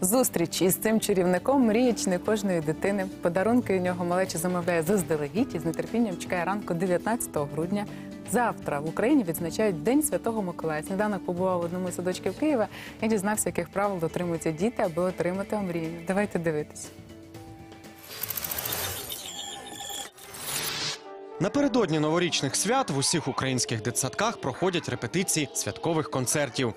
Зустріч із цим чарівником мріє чи не кожної дитини. Подарунки у нього малеча замовляє заздалегідь і з нетерпінням чекає ранку 19 грудня. Завтра в Україні відзначають День Святого Миколая. Сніданок побував в одному із садочків Києва і дізнався, яких правил дотримуються діти, аби отримати омрію. Давайте дивитись. Напередодні новорічних свят в усіх українських дитсадках проходять репетиції святкових концертів.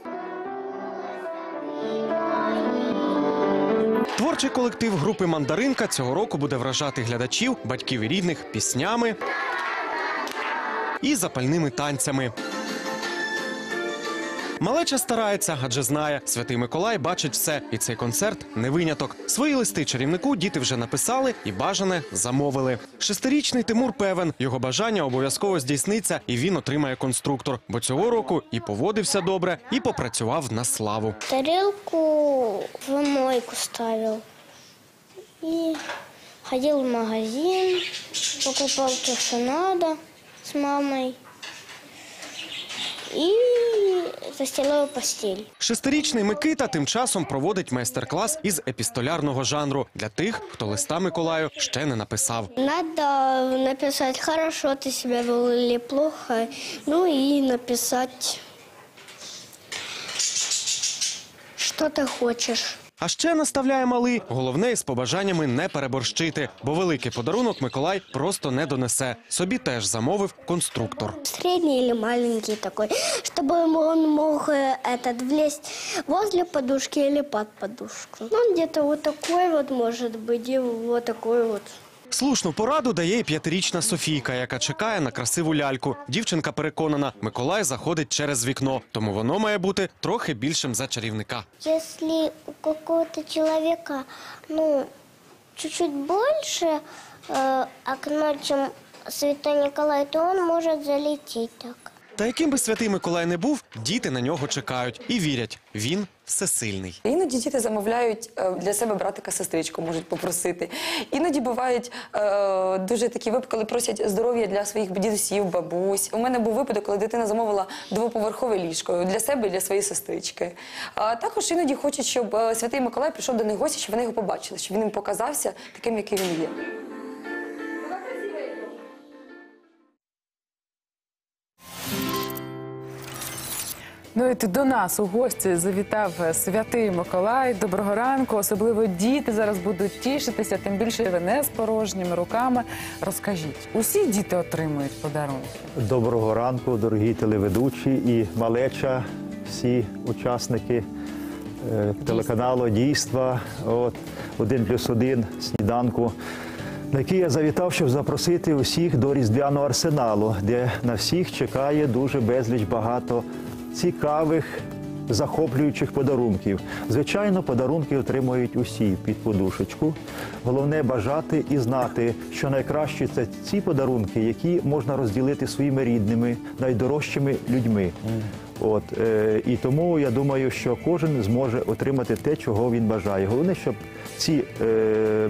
Творчий колектив групи Мандаринка цього року буде вражати глядачів, батьків і рідних піснями і запальними танцями. Малеча старається, адже знає, святий Миколай бачить все, і цей концерт не виняток. Свої листи чарівнику діти вже написали і бажане замовили. Шестирічний Тимур певен, його бажання обов'язково здійсниться, і він отримає конструктор. Бо цього року і поводився добре, і попрацював на славу. Тарелку в мойку ставил. И ходил в магазин, покупал то, что надо с мамой. И застилал постіль. Шестирічний Микита тим часом проводить майстер-клас із епістолярного жанру для тих, хто листа Миколаю ще не написав. Надо написать, хорошо ти себе вели плохо. Ну і написати, що ти хочешь. А ще наставляє малий. Головне із побажаннями не переборщити, бо великий подарунок Миколай просто не донесе. Собі теж замовив конструктор. Средний или маленький такой, чтобы он мог э, этот влезть возле подушки или под подушку. Ну, он где-то вот такой вот может быть и вот такой вот. Слушну пораду дає й п'ятирічна Софійка, яка чекає на красиву ляльку. Дівчинка переконана, Миколай заходить через вікно, тому воно має бути трохи більшим за чарівника. Якщо у якогось чоловіка ну, чуть-чуть більше э, окно, ніж Святой Николай, то он може залететь так. Та яким би святий Миколай не був, діти на нього чекають і вірять, він всесильний. Іноді діти замовляють е, для себе братика сестричку, можуть попросити. Іноді бувають е, дуже такі випадки, коли просять здоров'я для своїх дідусів, бабусь. У мене був випадок, коли дитина замовила двоповерхове ліжко для себе і для своєї сестрички. А також іноді хочуть, щоб е, святий Миколай прийшов до них гості, щоб вони його побачили, щоб він їм показався таким, який він є. Ну і до нас у гості завітав святий Миколай. Доброго ранку. Особливо діти зараз будуть тішитися, тим більше ви не з порожніми руками. Розкажіть, усі діти отримують подарунки. Доброго ранку, дорогі телеведучі і малеча, всі учасники е, телеканалу Дійства. От один плюс один сніданку. На який я завітав, щоб запросити усіх до різдвяного арсеналу, де на всіх чекає дуже безліч багато цікавих, захоплюючих подарунків. Звичайно, подарунки отримують усі під подушечку. Головне бажати і знати, що найкраще це ці подарунки, які можна розділити своїми рідними, найдорожчими людьми. От е, і тому я думаю, що кожен зможе отримати те, чого він бажає. Головне, щоб ці е,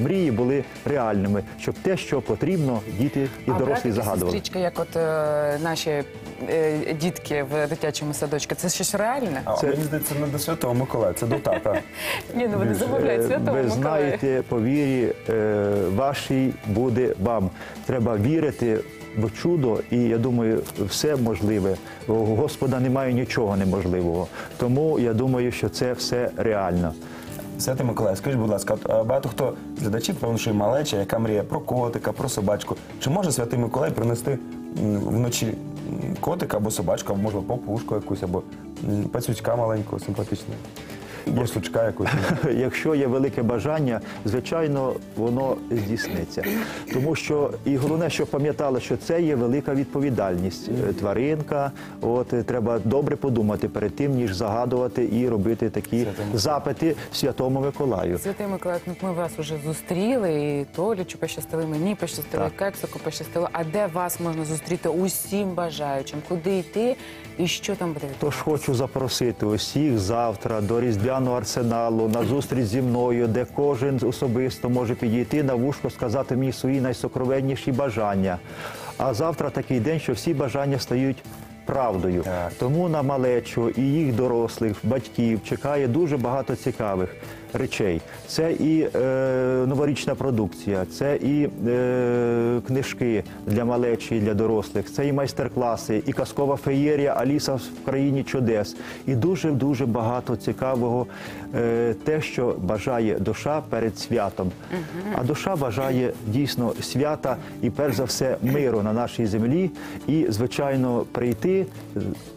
мрії були реальними, щоб те, що потрібно, діти і а дорослі братики, загадували. сестричка, як от е, наші е, дітки в дитячому садочку, це щось реальне? А Це- мені здається, не до Святого Миколая, це до тата. Ні, ну вони замовляють Е, святого Ви знаєте, по вірі е, вашій буде вам. Треба вірити в чудо, і я думаю, все можливе. У Господа немає нічого неможливого. Тому я думаю, що це все реально. Святий Миколай, скажіть, будь ласка, багато хто з глядачів, певно, що і малеча, яка мріє про котика, про собачку. Чи може Святий Миколай принести вночі котика або собачку, або можливо попушку якусь, або пацючка маленького, симпатичного? Борсучка якусь. Якщо є велике бажання, звичайно, воно здійсниться. Тому що і головне, щоб пам'ятали, що це є велика відповідальність. Е, Тваринка, от е, треба добре подумати перед тим, ніж загадувати і робити такі запити Святому Миколаю. Святий Миколай, ну, ми вас уже зустріли, і Толічу пощастили, мені пощастило, Так. Кексику пощастило. А де вас можна зустріти усім бажаючим? Куди йти і що там буде? Тож хочу запросити усіх завтра до різдвяного арсеналу на зустріч зі мною, де кожен особисто може підійти на вушко, сказати мені свої найсокровенніші бажання. А завтра такий день, що всі бажання стають. Правдою Так. тому на малечу і їх дорослих батьків чекає дуже багато цікавих. Речей. Це і е, новорічна продукція, це і е, книжки для малечі, і для дорослих, це і майстер-класи, і казкова феєрія Аліса в країні чудес. І дуже дуже багато цікавого, е, те, що бажає душа перед святом. А душа бажає дійсно свята і перш за все миру на нашій землі, і звичайно прийти,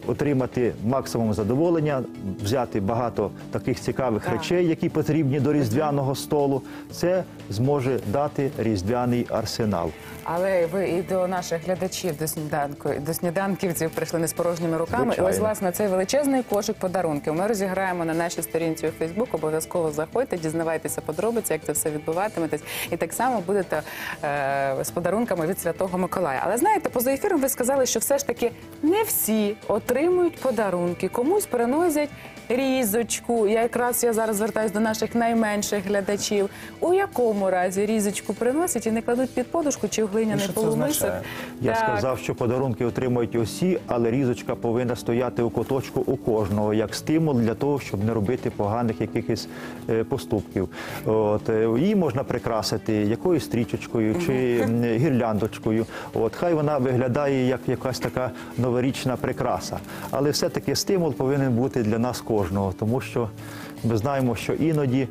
отримати максимум задоволення, взяти багато таких цікавих речей, які потрібні до різдвяного столу. Це зможе дати різдвяний арсенал. Але ви і до наших глядачів до сніданку, до сніданківців прийшли не з порожніми руками. Звичайно. І ось власне цей величезний кошик подарунків. Ми розіграємо на нашій сторінці у Фейсбук. Обов'язково заходьте, дізнавайтеся подробиці, як це все відбуватиметься. І так само будете е, з подарунками від Святого Миколая. Але знаєте, поза ефіром ви сказали, що все ж таки не всі отримують подарунки. Комусь приносять різочку. Я якраз я зараз звертаюся до наших найменших глядачів. У якому разі різочку приносять і не кладуть під подушку чи в глиняний полумисок? Я Так. сказав, що подарунки отримують усі, але різочка повинна стояти у куточку у кожного як стимул для того, щоб не робити поганих якихось е, поступків. От е, її можна прикрасити якоюсь стрічечкою чи гірляндочкою. От хай вона виглядає як якась така новорічна прикраса, але все-таки стимул повинен бути для нас кожного, тому що ми знаємо, що іноді.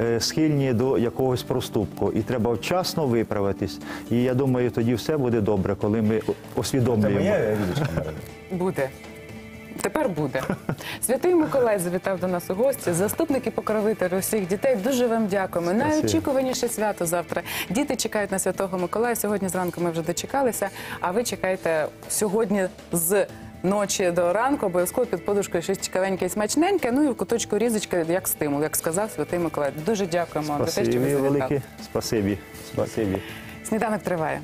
е, Схильні до якогось проступку, і треба вчасно виправитись. І я думаю, тоді все буде добре, коли ми усвідомлюємо. Буде. Тепер буде. Святий Миколай завітав до нас у гості, заступник і покровитель усіх дітей. Дуже вам дякуємо. Найочікуваніше свято завтра. Діти чекають на Святого Миколая. Сьогодні зранку ми вже дочекалися, а ви чекаєте сьогодні з ночі до ранку, обов'язково під подушкою щось цікавеньке і смачненьке. Ну і в куточку різочка як стимул, як сказав Святий Миколай. Дуже дякуємо за те, що ви Спасибі завітали. велике. Спасибі. Спасибі. Сніданок триває.